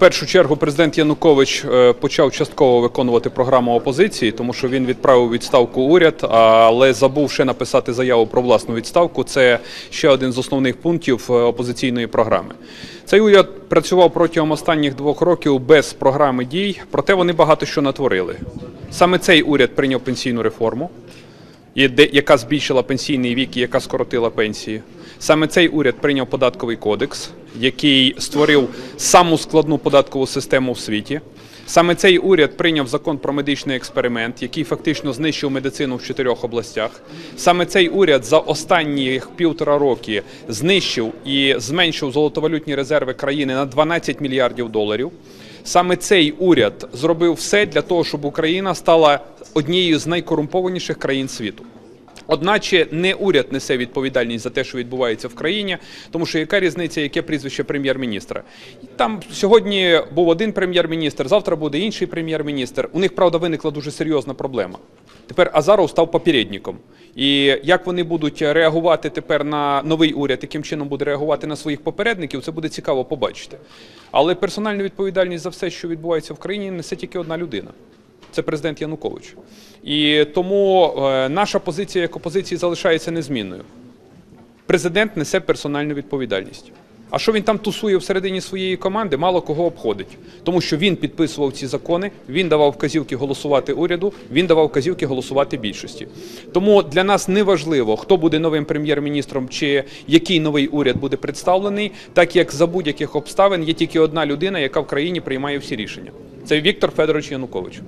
першу чергу президент Янукович е, почав частково виконувати програму опозиції, тому що він відправив відставку уряд, але забув ще написати заяву про власну відставку. Це ще один з основних пунктів е, опозиційної програми. Цей уряд працював протягом останніх двох років без програми дій, проте вони багато що натворили. Саме цей уряд прийняв пенсійну реформу яка збільшила пенсійний вік і яка скоротила пенсії. Саме цей уряд прийняв податковий кодекс, який створив саму складну податкову систему в світі. Саме цей уряд прийняв закон про медичний експеримент, який фактично знищив медицину в чотирьох областях. Саме цей уряд за останні півтора роки знищив і зменшив золотовалютні резерви країни на 12 мільярдів доларів. Саме цей уряд зробив все для того, щоб Україна стала однією з найкорумпованіших країн світу. Одначе не уряд несе відповідальність за те, що відбувається в країні, тому що яка різниця, яке прізвище прем'єр-міністра? Там сьогодні був один прем'єр-міністр, завтра буде інший прем'єр-міністр. У них правда виникла дуже серйозна проблема. Тепер Азаров став попередником. І як вони будуть реагувати тепер на новий уряд, яким чином буде реагувати на своїх попередників, це буде цікаво побачити. Але персональну відповідальність за все, що відбувається в країні, несе тільки одна людина. Це президент Янукович. І тому е, наша позиція як опозиції залишається незмінною. Президент несе персональну відповідальність. А що він там тусує всередині своєї команди, мало кого обходить. Тому що він підписував ці закони, він давав вказівки голосувати уряду, він давав вказівки голосувати більшості. Тому для нас не важливо, хто буде новим прем'єр-міністром чи який новий уряд буде представлений, так як за будь-яких обставин є тільки одна людина, яка в країні приймає всі рішення. Це Віктор Федорович Янукович.